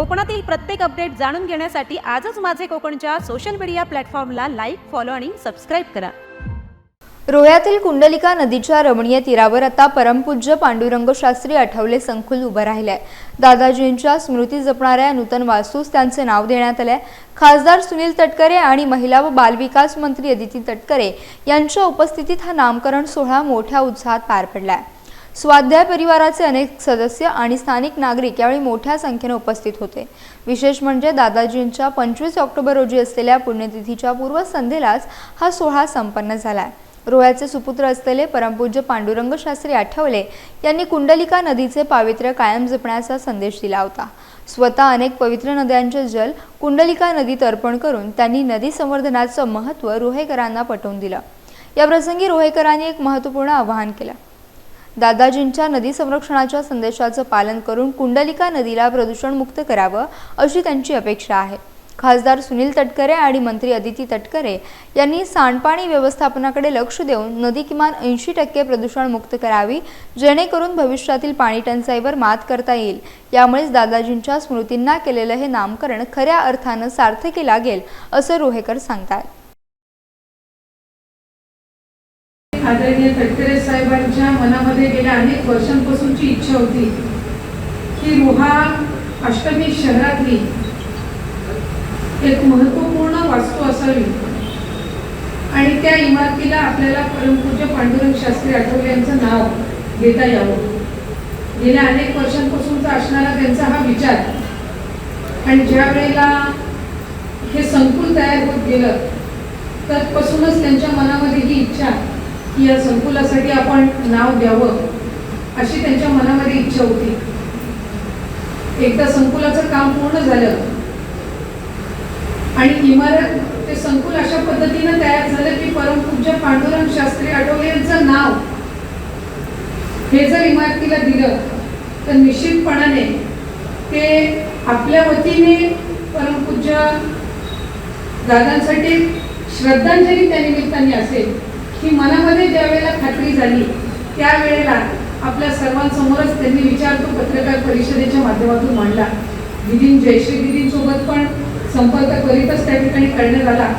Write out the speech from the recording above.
कोकणातील प्रत्येक अपडेट जाणून घेण्यासाठी आजच माझे कोकणच्या सोशल मीडिया प्लॅटफॉर्मला लाईक फॉलो आणि सबस्क्राईब करा. रोह्यातील कुंडलिका नदीच्या रमणीय तीरावर आता परमपूज्य पांडुरंग शास्त्री आठवले संकुल उभं राहिले आहे दादाजींच्या स्मृती जपणाऱ्या नूतन वास्तूस त्यांचे नाव देण्यात आले आहे. खासदार सुनील तटकरे आणि महिला व बालविकास मंत्री अदिती तटकरे यांच्या उपस्थितीत हा नामकरण सोहळा मोठ्या उत्साहात पार पडला आहे स्वाध्याय परिवाराचे अनेक सदस्य आणि स्थानिक नागरिक यावेळी मोठ्या संख्येने उपस्थित होते. विशेष म्हणजे दादाजींच्या पंचवीस ऑक्टोबर रोजी असलेल्या पुण्यतिथीच्या पूर्वसंध्येलाच हा सोहळा संपन्न झाला. आहे रोह्याचे सुपुत्र असलेले परमपूज्य पांडुरंग शास्त्री आठवले यांनी कुंडलिका नदीचे पावित्र्य कायम जपण्याचा संदेश दिला होता. स्वतः अनेक पवित्र नद्यांचे जल कुंडलिका नदीत अर्पण करून त्यांनी नदी संवर्धनाचं महत्त्व रोहेकरांना पटवून दिलं. या प्रसंगी रोहेकरांनी एक महत्त्वपूर्ण आवाहन केलं. दादाजींच्या नदी संरक्षणाच्या संदेशाचं पालन करून कुंडलिका नदीला प्रदूषणमुक्त करावं अशी त्यांची अपेक्षा आहे. खासदार सुनील तटकरे आणि मंत्री अदिती तटकरे यांनी सांडपाणी व्यवस्थापनाकडे लक्ष देऊन नदी किमान ऐंशी टक्के प्रदूषणमुक्त करावी जेणेकरून भविष्यातील पाणी टंचाईवर मात करता येईल. यामुळेच दादाजींच्या स्मृतींना केलेलं हे नामकरण खऱ्या अर्थानं सार्थकी लागेल असं रोहेकर सांगतात आदरणीय तटकरे साहेबांच्या मनामध्ये गेल्या अनेक वर्षांपासूनची इच्छा होती की रोहा अष्टमी शहरातली एक महत्त्वपूर्ण वास्तू असावी. आणि त्या इमारतीला आपल्याला परमपूज्य पांडुरंग शास्त्री आठवले यांचं नाव देता यावं. गेल्या अनेक वर्षांपासूनचा असणारा त्यांचा हा विचार. आणि ज्या वेळेला हे संकुल तयार होत गेलं तत्पासूनच त्यांच्या मनामध्ये ही इच्छा की या संकुलासाठी आपण नाव द्यावं अशी त्यांच्या मनामध्ये इच्छा होती. एकदा संकुलाचं काम पूर्ण झालं आणि इमारत ते संकुल अशा पद्धतीनं तयार झालं की परमपूज्य पांडुरंग शास्त्री आठवले यांचं नाव. हे जर इमारतीला दिलं तर निश्चितपणाने ते आपल्या वतीने परमपूज्य दादांसाठी श्रद्धांजली त्या निमित्ताने असेल. ही मनामध्ये ज्या वेळेला खात्री झाली त्यावेळेला आपल्या सर्वांसमोरच त्यांनी विचार तो पत्रकार परिषदेच्या माध्यमातून मांडला. दिदीं जयश्री दिदींसोबत पण संपर्क करीतच त्या ठिकाणी करण्यात आला.